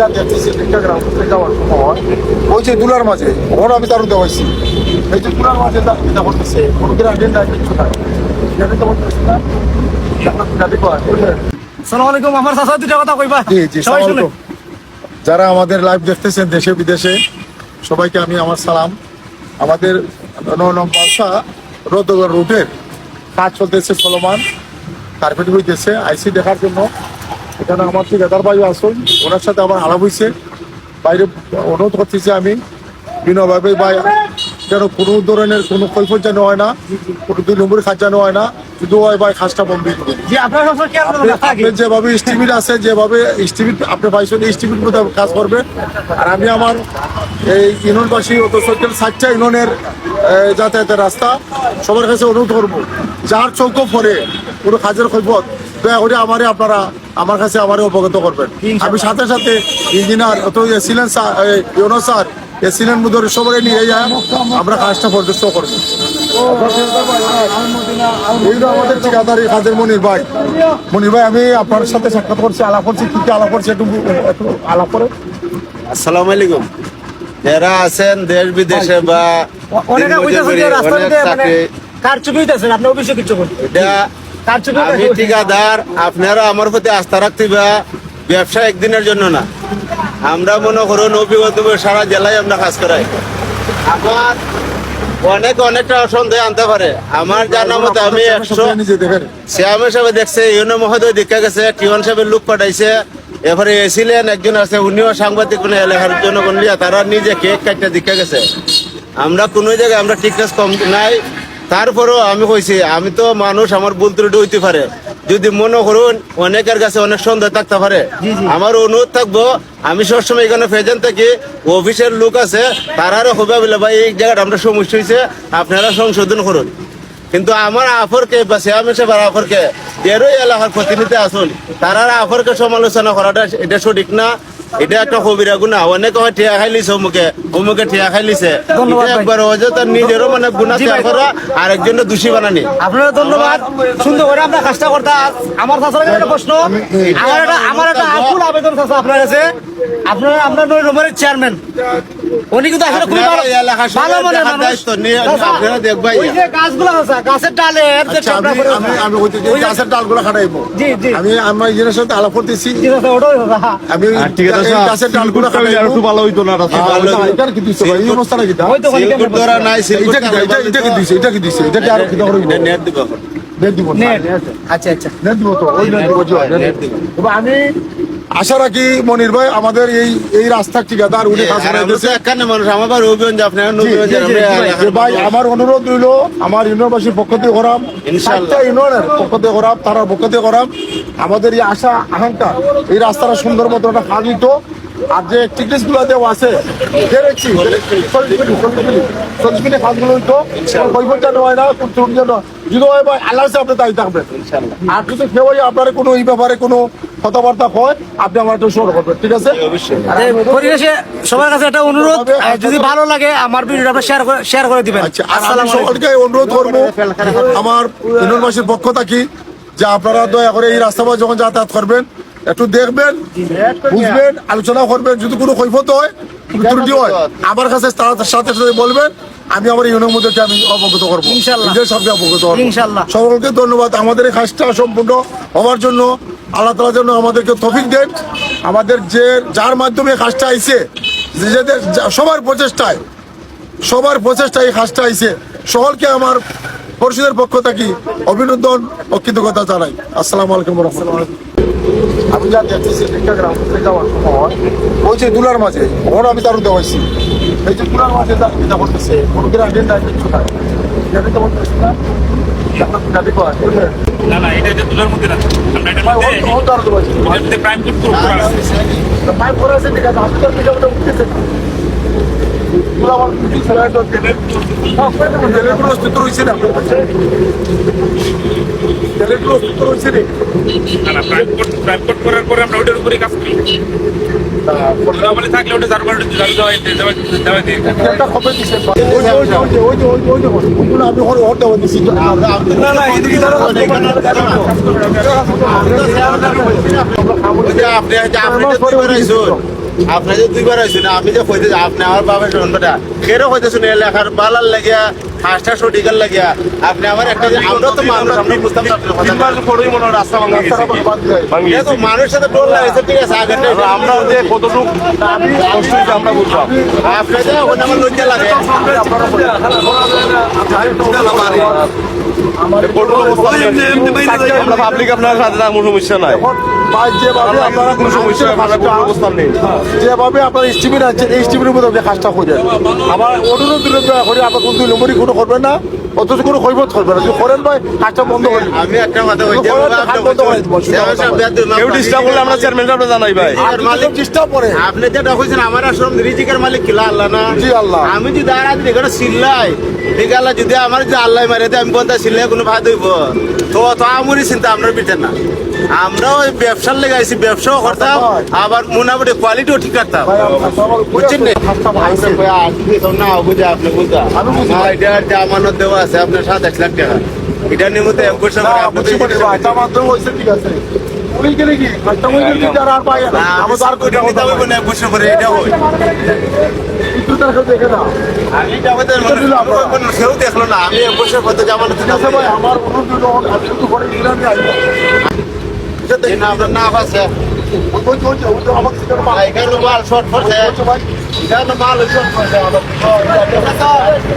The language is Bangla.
আমি দেখতেছি একটা গ্রাম যাওয়ার সময়। ওই যে দুলার মাঝে ওর আমি তারও দেওয়াইছি এই যে দুলার মাঝে করতেছে কোনো নাই। নাই তো না। আমার চাচা দুটা কথা কইবা? জি জি। যারা আমাদের লাইভ দেখতেছেন দেশে বিদেশে সবাইকে আমি আমার সালাম। আমাদের বাসা রোদগর রুটের কাজ চলতেছে চলমান। কার্পেট হইতেছে আইসি দেখার জন্য। এখানে আমার ঠিকাদার ভাই আসুন ওনার সাথে আমার আলাপ হয়েছে বাইরে অনুরোধ করতেছি আমি বিনয়ভাবে ভাই যেন কোনো ধরনের কোনো কৈফত যেন হয় না কোনো দুই নম্বর খাজ যেন হয় না শুধু হয় ভাই খাসটা বন্ধ করুন আপনি- আপনি যেভাবে স্টিমিট আছে যেভাবে স্টিমিট আপনি পাইছেন স্টিমিট মধ্যে কাজ করবে। আর আমি আমার এই ইউনিয়নবাসী অত সত্যের সাতটা ইউনিয়নের যাতায়াতের রাস্তা সবার কাছে অনুরোধ করব। যার চৌক পরে কোনো কাজের কৈফত দয়া করে আমারে আপনারা আমার কাছে আমারে অবগত করবেন। আমি সাথে সাথে ইঞ্জিনিয়ার অত এসিলেন ইউনো স্যার এসিলেন মুদর সবাই নিয়ে যায় আমরা কাজটা পর্যস্ত করব। আমাদের ঠিকাদারি কাজের মনির ভাই। মনির ভাই আমি আপনার সাথে সাক্ষাৎ করছি আলাপ করছি কি কি আলাপ করছি একটু একটু আলাপ করে। আসসালামু আলাইকুম। যারা আছেন দেশ বিদেশে বা অনেকে মানে চাকরি কারচুপি হইতাছে আপনি অফিসে কিছু করুন এটা কারচুপি আমি ঠিকাদার আপনারা আমার প্রতি আস্থা রাখতে বা ব্যবসা একদিনের জন্য না। আমরা মনে করুন অভিজ্ঞতা সারা জেলায় আমরা কাজ করাই। আমার অনেক অনেকটা সন্দেহ আনতে পারে। আমার জানা মতে আমি একশো শ্যামের সাহেব দেখছে ইউনো মহোদয় দেখা গেছে টিওয়ান সাহেবের লোক পাঠাইছে। এরপরে এসিলেন একজন আছে উনিও সাংবাদিক কোনো এলাকার জনগণ লিয়া তারা নিজে কেক কাটতে দেখা গেছে। আমরা কোনো জায়গায় আমরা ঠিকঠাক কম নাই। তারপরেও আমি কইছি আমি তো মানুষ আমার ভুল ত্রুটি হইতে পারে। যদি মনে করুন অনেকের কাছে অনেক সন্দেহ থাকতে পারে। আমার অনুরোধ থাকব আমি সবসময় এখানে প্রেজেন্ট থাকি অফিসের লোক আছে তারারও হবে বলে ভাই এই জায়গাটা আমরা সমস্যা হয়েছে আপনারা সংশোধন করুন। কিন্তু আমার আফরকে বা শ্যামের সেবার আফরকে এরই এলাকার প্রতিনিধি আসুন তারা আফরকে সমালোচনা করাটা এটা সঠিক না। এটা একটা কবিরা গুণা অনেক হয় ঠিয়া খাইলিছে অমুকে অমুকে ঠিয়া খাইলিছে। একবার অযথা নিজেরও মানে গুণা জি করা আর একজন দোষী বানানি আপনারা ধন্যবাদ। সুন্দর করে আমরা কাজটা করতে আমার কাছে একটা প্রশ্ন। আমার একটা আমার একটা আকুল আবেদন চাচা আপনার কাছে? আপনারা আপনার নয় চেয়ারম্যান উনি কিন্তু আসলে খুবই ভালো আপনারা এই এলাকার সবাই ভালো মনের মানুষ। দায়িত্ব নিয়ে- চাচা, আপনারা দেখবাই। ওই যে গাছগুলো আছে গাছের ডালের যে আচ্ছা চাপড়া করে আমি আমি ওই যে- গাছের ডালগুলো খাটাইবো। জি, জি। আমি আমার ইঞ্জিনের সাথে আলাপ করতেছি। জি, চাচা, ওটাই চাচা। আমি এই গাছের ডালগুলো খাটাইবো। ভালো হইতো না রাস্তা ভালো এটা কি দিছে ভাই? এই অবস্থাটা কি ওই তো ওখানে সিলকুট কেমনে ধরা নাই এটা কি এটা এটা কি দিছে? এটা কি দিছে? এটা কি আরও কি ধরো এটা নেট দিব নেট। দিব আচ্ছা আচ্ছা। নেট দিব তো ওই নেট দিব জি, নেট দিব। তবে আমি আশা রাখি মনির ভাই আমাদের এই এই রাস্তা ঠিকাদার উনি কাজ তো একখানে মানুষ আমার আপনারা ভাই আমার অনুরোধ রইল আমার ইউনিয়নবাসীর পক্ষ থেকে করাম। ইনশাআল্লাহ। ইউনিয়নের পক্ষ থেকে করাম তারা পক্ষ থেকে করাম। আমাদের এই আশা আকাঙ্ক্ষা এই রাস্তাটা সুন্দর মতো একটা কাজ হইতো আর যে টিকিটসগুলো দেওয়া আছে দেখছি? চল্লিশ মিনিট কাজগুলো হইতো হয় না যদি হয় ভাই আল্লাহ আপনি দায়ী থাকবেন। আর যদি কেউ আপনার কোনো এই ব্যাপারে কোনো কথাবার্তা হয় আপনি আমার একটু স্মরণ করবেন ঠিক আছে পরিবেশে সবার কাছে একটা অনুরোধ যদি ভালো লাগে আমার ভিডিওটা আপনি শেয়ার করে শেয়ার করে দিবেন আচ্ছা। সকলকে অনুরোধ করব আমার ইউনিয়নবাসীর পক্ষ থাকি যে আপনারা দয়া করে এই রাস্তা যখন যাতায়াত করবেন একটু দেখবেন বুঝবেন আলোচনা করবেন যদি কোনো কৈফত হয় ত্রুটি হয় আমার কাছে তার সাথে সাথে বলবেন আমি আমার ইউনিয়ন মধ্যে আমি অবগত করব ইনশাল্লাহ। সবকে অবগত করব ইনশাল্লাহ। সকলকে ধন্যবাদ আমাদের এই কাজটা সম্পূর্ণ হওয়ার জন্য আল্লাহ তালা যেন আমাদেরকে তফিক দেন। আমাদের যে, যার মাধ্যমে কাজটা আইছে নিজেদের সবার প্রচেষ্টায় সবার প্রচেষ্টায় এই কাজটা আইছে। সকলকে আমার পরিষদের পক্ষ থেকে অভিনন্দন ও কৃতজ্ঞতা জানাই। আসসালামু আলাইকুম রহমতুল্লাহ। আমি যা দেখতেছি একটা গ্রাম থেকে যাওয়ার ওই যে দুলার মাঝে ওর আমি তারও দেওয়াইছি এই যে দুলার মাঝে যা এটা করতেছে কোনো গ্রামের নাই কিছু নাই না না না এটা এটা দুটার মধ্যে না। আমরা এটার মধ্যে দেওয়াইছি এটার মধ্যে প্রাইম কোড পুরো করা আছে। পাইপ করা আছে ঠিক আছে তো এটা ওটা উঠতেছে পুরো প্রাইম কোড করার পরে আমরা ওটার উপরে কাজ করি। বলে থাকলে ওটা জারবার জারু দেওয়া দেওয়া দেওয়া দিয়ে একটা খবর দিছে ওই আমি দিছি না না এদিকে আপনি যে আপনি দুইবার আইসুন আপনি যে দুইবার হয়েছেন আমি যে কইতে আপনি আমার বাবার জন্মটা কেরো কইতেছেন এই লেখার বালার লাগিয়া সঠিকার লাগিয়া আপনি আমার একটা আমরা তো মানুষ আমরা বুঝতাম মনে রাস্তা তো মানুষের সাথে ডোল লাগেছে ঠিক আছে আগে আমরা যে কতটুকু কষ্ট হয়েছে আমরা বুঝলাম। আপনি যে আমার লজ্জা লাগে। পাবলিক আপনার সাথে তার কোনো সমস্যা নাই। যেভাবে আপনারা অবস্থান নেই যেভাবে আপনার স্টিমের আছে এই স্টিমের আপনি কাজটা করেন আমার অনুরোধ বিরোধ করে আপনার কোনো দুই নম্বরই কোনো করবেন না অথচ কোনো কৈবত না। যদি করেন ভাই কাজটা বন্ধ করে। আমি একটা কথা বলছি বন্ধ করে। কেউ ডিস্টার্ব করলে আমরা আপনি জানাই ভাই আর মালিক ডিস্টার্ব করে আপনি যেটা কইছেন আমার আশ্রম রিজিকের মালিক কিলা আল্লাহ না? জি আল্লাহ। আমি যদি আর আজ এখানে চিল্লাই ঠিক আল্লাহ যদি আমার যদি আল্লাহ মারে আমি কোনটা চিল্লাই কোনো ভাই দইব তো তো আমরি চিন্তা আপনার পিঠে না। আমরা ওই ব্যবসার লেগে আইছি ব্যবসাও করতাম আবার মোটামুটি কোয়ালিটিও ঠিক রাখতাম ভাই বুঝছেন না? বুঝে আপনি বুঝা যে আমানত দেওয়া আছে আপনার সাত এক লাখ টাকা। এটা নিয়মিত এক বছর আপনি বুঝছি বলি এটা মাধ্যমে হয়েছে, ঠিক আছে। ওই গেলে কি? কাজটা ওই গেলে কি আর আর পাই না? আমি আমার তো আর তো কোনো কথা নিতে হবে না এক বছর পরে এটা বিদ্যুৎ আর কেউ দেখল না আমি এক বছর আমার অনুরোধ আমি শুধু ঘরে গেলাম, মাল- শর্ট বলছো মাল শর্ট পড়ছে